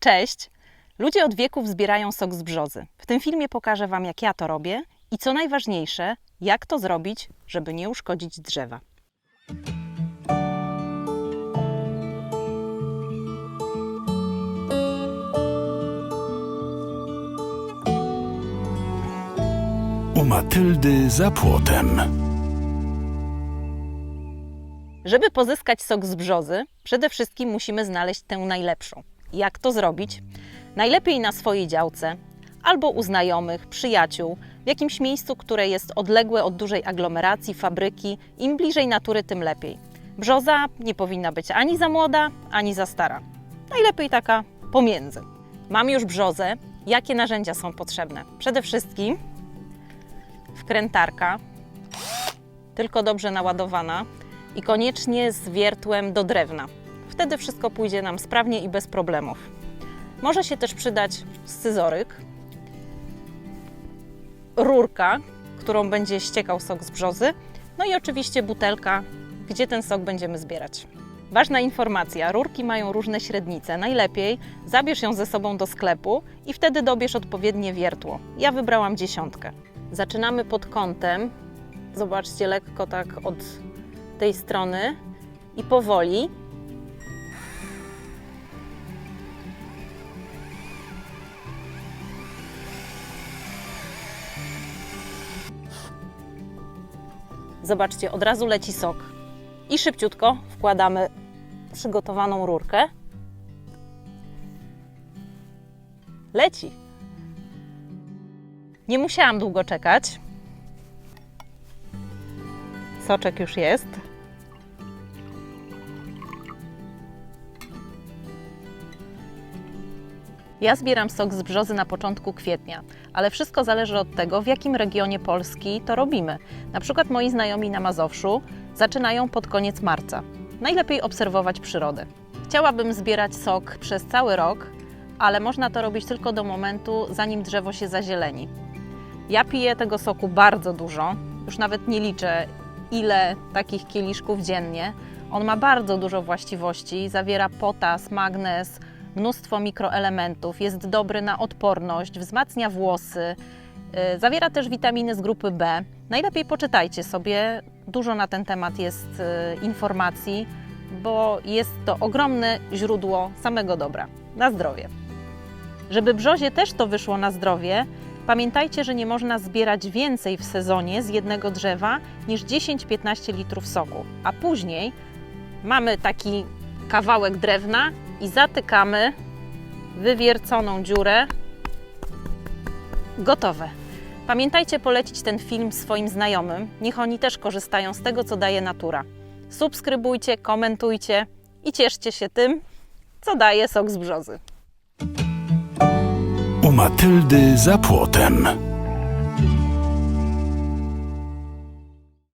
Cześć! Ludzie od wieków zbierają sok z brzozy. W tym filmie pokażę Wam, jak ja to robię i co najważniejsze, jak to zrobić, żeby nie uszkodzić drzewa. U Matyldy za płotem. Żeby pozyskać sok z brzozy, przede wszystkim musimy znaleźć tę najlepszą. Jak to zrobić? Najlepiej na swojej działce, albo u znajomych, przyjaciół, w jakimś miejscu, które jest odległe od dużej aglomeracji, fabryki. Im bliżej natury, tym lepiej. Brzoza nie powinna być ani za młoda, ani za stara. Najlepiej taka pomiędzy. Mam już brzozę. Jakie narzędzia są potrzebne? Przede wszystkim wkrętarka, tylko dobrze naładowana i koniecznie z wiertłem do drewna. Wtedy wszystko pójdzie nam sprawnie i bez problemów. Może się też przydać scyzoryk, rurka, którą będzie ściekał sok z brzozy, no i oczywiście butelka, gdzie ten sok będziemy zbierać. Ważna informacja: rurki mają różne średnice. Najlepiej zabierz ją ze sobą do sklepu i wtedy dobierz odpowiednie wiertło. Ja wybrałam dziesiątkę. Zaczynamy pod kątem. Zobaczcie, lekko tak od tej strony i powoli. Zobaczcie, od razu leci sok. I szybciutko wkładamy przygotowaną rurkę. Leci. Nie musiałam długo czekać. Soczek już jest. Ja zbieram sok z brzozy na początku kwietnia, ale wszystko zależy od tego, w jakim regionie Polski to robimy. Na przykład moi znajomi na Mazowszu zaczynają pod koniec marca. Najlepiej obserwować przyrodę. Chciałabym zbierać sok przez cały rok, ale można to robić tylko do momentu, zanim drzewo się zazieleni. Ja piję tego soku bardzo dużo, już nawet nie liczę, ile takich kieliszków dziennie. On ma bardzo dużo właściwości, zawiera potas, magnez, mnóstwo mikroelementów, jest dobry na odporność, wzmacnia włosy, yy, zawiera też witaminy z grupy B. Najlepiej poczytajcie sobie, dużo na ten temat jest yy, informacji, bo jest to ogromne źródło samego dobra. Na zdrowie. Żeby brzozie też to wyszło na zdrowie, pamiętajcie, że nie można zbierać więcej w sezonie z jednego drzewa niż 10-15 litrów soku, a później mamy taki kawałek drewna i zatykamy wywierconą dziurę. Gotowe. Pamiętajcie polecić ten film swoim znajomym. Niech oni też korzystają z tego, co daje natura. Subskrybujcie, komentujcie i cieszcie się tym, co daje sok z brzozy. U Matyldy za płotem.